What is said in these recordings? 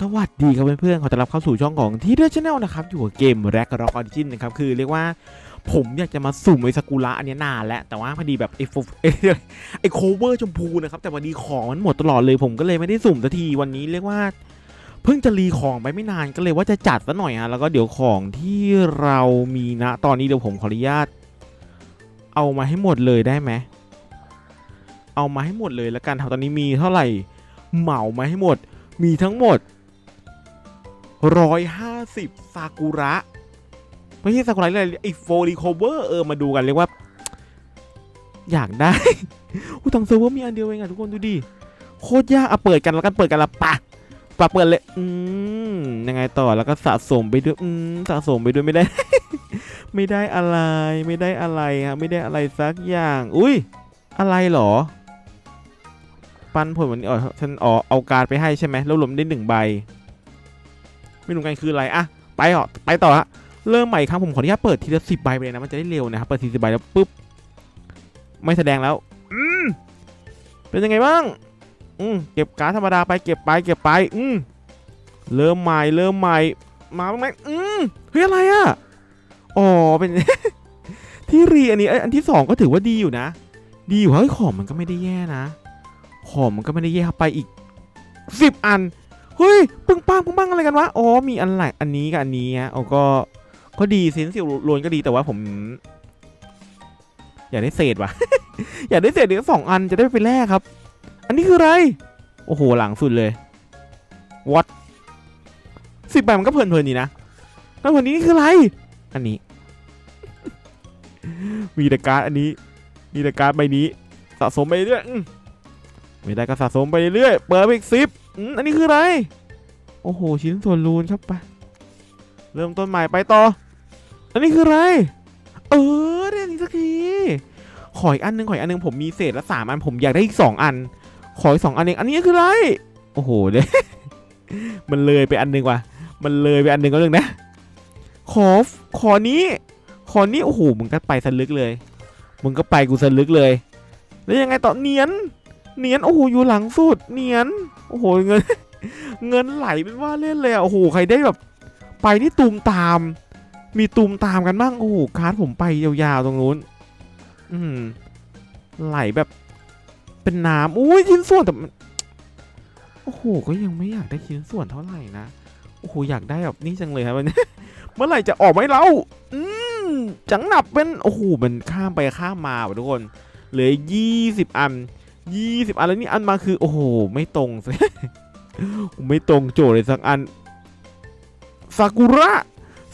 สวัสดีครับเพื่อนๆ ขอต้อนรับเข้าสู่ช่องของที่เดอร์ชแนลนะครับ อยู่กับเกมแร็กร็อกออริจินนะครับ คือเรียกว่าผมอยากจะมาสุ่มไอ้สกุระอันนี้นานแล้ว แต่ว่าพอดีแบบไอโฟไอโคเวอร์ชมพูนะครับ แต่พอดีของมันหมดตลอดเลยผมก็เลยไม่ได้สุ่มสักทีวันนี้เรียกว่า เพิ่งจะรีของไปไม่นานก็เลยว่าจะจัดซะหน่อยฮะแล้วก็เดี๋ยวของที่เรามีนะ ตอนนี้เดี๋ยวผมขออนุญาต เอามาให้หมดเลยได้ไหมเอามาให้หมดเลยแล้วกันครับตอนนี้มีเท่าไหร่เหมามาให้หมดมีทั้งหมด ร้อยห้าสิบซากุระ ไม่ใช่ซากุระเลยไอโฟลีโคเวอร์เออมาดูกันเลยกว่า อยากได้อุ้ยทางเซิร์ฟเวอร์มีอันเดียวเองอะทุกคนดูดิโคตรยากอะเปิดกันแล้วกันเปิดกันละปะปะเปิดเลย อืมยังไงต่อแล้วก็สะสมไปด้วยอืมสะสมไปด้วยไม่ได้ ไม่ได้อะไรไม่ได้อะไรฮะไม่ได้อะไรสักอย่าง อุ้ยอะไรเหรอ ปันผลวันนี้อ๋อฉันอ๋อเอาการไปให้ใช่ไหมแล้วรวมได้หนึ่งใบ ไม่รู้กันคืออะไรอะไปเหรอไปต่อฮะเริ่มใหม่ครั้งผมขออนุญาตเปิดทีละสิบใบไปเลยนะมันจะได้เร็วนะครับเปิดทีสิบใบแล้วปุ๊บไม่แสดงแล้วอืมเป็นยังไงบ้างอืมเก็บการธรรมดาไปเก็บไปเก็บไปอืมเริ่มใหม่เริ่มใหม่มาบ้างไหมอืมเฮ้ยอะไรอะอ๋อเป็นที่รีอันนี้อันที่สองก็ถือว่าดีอยู่นะ ดีอยู่เฮ้ยของมันก็ไม่ได้แย่นะ ของมันก็ไม่ได้แย่ไปอีกสิบอัน เฮ้ยปึ้งป้างปึ้งป้างอะไรกันวะอ๋อมีอันไหนอันนี้กับอันนี้ฮะอ๋อก็ก็ดีเซนซิลลวนก็ดีแต่ว่าผม อยากได้เศษว่ะ อยากได้เศษเดี๋ยวสองอันจะได้ไปแลกครับ อันนี้คืออะไร โอ้โหหลังสุดเลย what สิบใบมันก็เพลินๆดีนะแล้ววันนี้นี่คืออะไร อันนี้ มีแต่การ์ดอันนี้ มีแต่การ์ดใบนี้ สะสมไปเรื่อย ไม่ได้ก็สะสมไปเรื่อยเปิดไปอีกสิบอันนี้คืออะไร โอ้โห ชิ้นส่วนรูนครับไป เริ่มต้นใหม่ไปต่อ อันนี้คืออะไร เออได้อันนี้สักทีขออีกอันหนึงขออีกอันหนึงผมมีเศษละสามอันผมอยากได้อีกสองอัน ขออีกสองอันเองอันนี้คืออะไร โอ้โหเด้มันเลยไปอันหนึงว่ะ มันเลยไปอันหนึงก็เรื่องนะ ขอขอนี้ ขอนี้โอ้โหมึงก็ไปสลึกเลย มึงก็ไปกูสลึกเลย แล้วยังไงต่อเนียน เนียนโอ้โหอยู่หลังสุดเนียนโอ้โหเงิน เงินไหลเป็นว่าเล่นเลยอะโอ้โหใครได้แบบ ไปนี่ตูมตาม มีตูมตามกันบ้างโอ้โหคาร์ดผมไปยาวๆตรงนู้น อืมไหลแบบเป็นน้ำอุ้ยชิ้นส่วนแต่โอ้โหก็ยังไม่อยากได้ชิ้นส่วนเท่าไหร่นะโอ้โหอยากได้แบบนี่จังเลยครับเมื่อไหร่จะออกไหมเราอืมจังหนับเป็นโอ้โหมันข้ามไปข้ามมาว่ะทุกคนเหลือยี่สิบอัน ยี่สิบอันแล้วนี่อันมาคือ โอ้โห ไม่ตรง ไม่ตรงโจทย์เลยสักอันซากุระ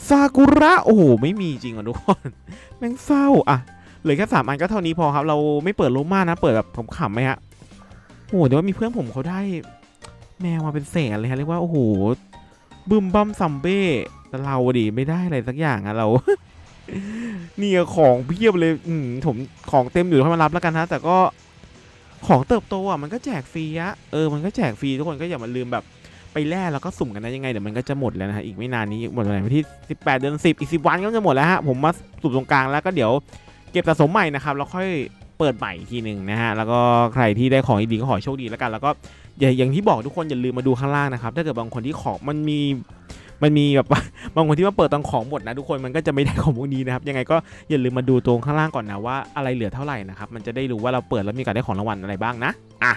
ซากุระโอ้โห ไม่มีจริงอะทุกคนแม่งเศร้าอะเหลือแค่สามอันก็เท่านี้พอครับ เราไม่เปิดโลมานะ เปิดแบบขำๆไหมฮะโอ้โหเดี๋ยวว่ามีเพื่อนผมเขาได้ แมวมาเป็นแสนเลยฮะเรียกว่าโอ้โหบึมบัมซัมเบ้แต่เราดิไม่ได้อะไรสักอย่างอะเรา เนี่อะของเพียบเลย อืมผมของเต็มอยู่ให้มารับแล้วกันนะแต่ก็ ของเติบโตอะมันก็แจกฟรีอะเออมันก็แจกฟรีทุกคนก็อย่ามาลืมแบบไปแลกแล้วก็สุ่มกันนะยังไงเดี๋ยวมันก็จะหมดแล้วนะฮะอีกไม่นานนี้หมดวันที่ 18 เดือน 10 อีก 10 วันก็จะหมดแล้วฮะผมมาสุ่มตรงกลางแล้วก็เดี๋ยวเก็บสะสมใหม่นะครับแล้วค่อยเปิดใหม่ทีหนึ่งนะฮะแล้วก็ใครที่ได้ของดีก็ขอโชคดีแล้วกัน แล้วก็อย่าอย่างที่บอกทุกคนอย่าลืมมาดูข้างล่างนะครับถ้าเกิดบางคนที่ของมันมี มันมีแบบบางคนที่ว่าเปิดตอนของหมดนะทุกคนมันก็จะไม่ได้ของพวกนี้นะครับยังไงก็อย่าลืมมาดูตรงข้างล่างก่อนนะว่าอะไรเหลือเท่าไหร่นะครับมันจะได้รู้ว่าเราเปิดแล้วมีการได้ของรางวัลอะไรบ้างนะอะ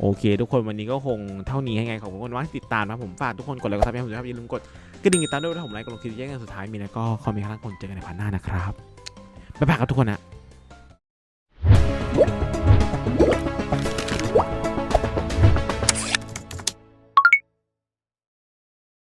โอเค ทุกคนวันนี้ก็คงเท่านี้ให้ไงขอบคุณมากที่ติดตามนะผมฝากทุกคนกดไลค์กดซับสไครต์ครับอย่าลืมกดกระดิ่งติดตามด้วยถ้าผมไลค์กดลงคลิปแย่งกันสุดท้ายมีนะก็คอมเมนต์ข้างล่างคนเจอกันในพาร์ทหน้านะครับบ๊ายบายครับทุกคนนะ